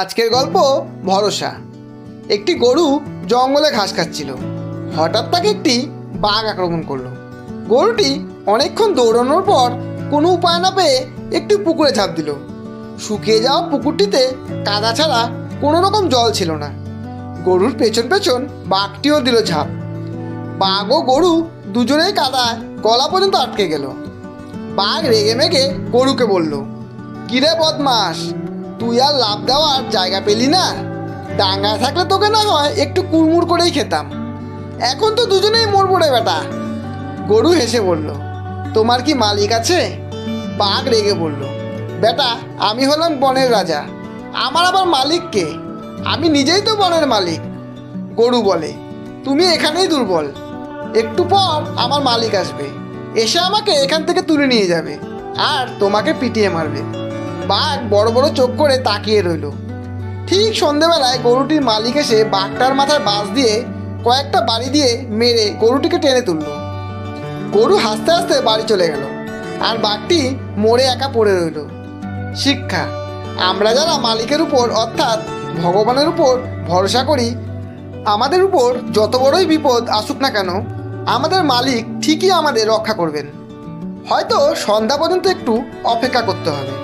আজকের গল্প ভরসা। একটি গরু জঙ্গলে ঘাস খাচ্ছিল। হঠাৎ তাকে একটি বাঘ আক্রমণ করল। গরুটি অনেকক্ষণ দৌড়ানোর পর কোনো উপায় না পেয়ে একটি পুকুরে ঝাঁপ দিল। শুকিয়ে যাওয়া পুকুরটিতে কাদা ছাড়া কোনো রকম জল ছিল না। গরুর পেছন পেছন বাঘটিও দিল ঝাঁপ। বাঘ ও গরু দুজনেই কাদায় গলা পর্যন্ত আটকে গেল। বাঘ রেগে মেগে গরুকে বলল, কিরে বদমাস তুই আর লাভ দেওয়ার জায়গা পেলি না। ডাঙ্গায় থাকলে তোকে না হয় একটু কুড়মুড় করেই খেতাম। এখন তো দুজনেই মরবো রে বেটা। গরু হেসে বলল, তোমার কি মালিক আছে? বাঘ রেগে বলল, বেটা, আমি হলাম বনের রাজা। আমার আবার মালিক কে? আমি নিজেই তো বনের মালিক। গরু বলে, তুমি এখানেই দুর্বল। একটু পর আমার মালিক আসবে। এসে আমাকে এখান থেকে তুলে নিয়ে যাবে। আর তোমাকে পিটিয়ে মারবে। বাঘ বড় বড় চোখ করে তাকিয়ে রইল। ঠিক সন্ধেবেলায় গরুটির মালিক এসে বাঘটার মাথায় বাঁশ দিয়ে কয়েকটা বাড়ি দিয়ে মেরে গরুটিকে টেনে তুলল। গরু হাসতে হাসতে বাড়ি চলে গেল আর বাঘটি মরে একা পড়ে রইল। শিক্ষা, আমরা যারা মালিকের উপর অর্থাৎ ভগবানের উপর ভরসা করি, আমাদের উপর যত বড়ই বিপদ আসুক না কেন, আমাদের মালিক ঠিকই আমাদের রক্ষা করবেন। হয়তো সন্ধ্যা পর্যন্ত একটু অপেক্ষা করতে হবে।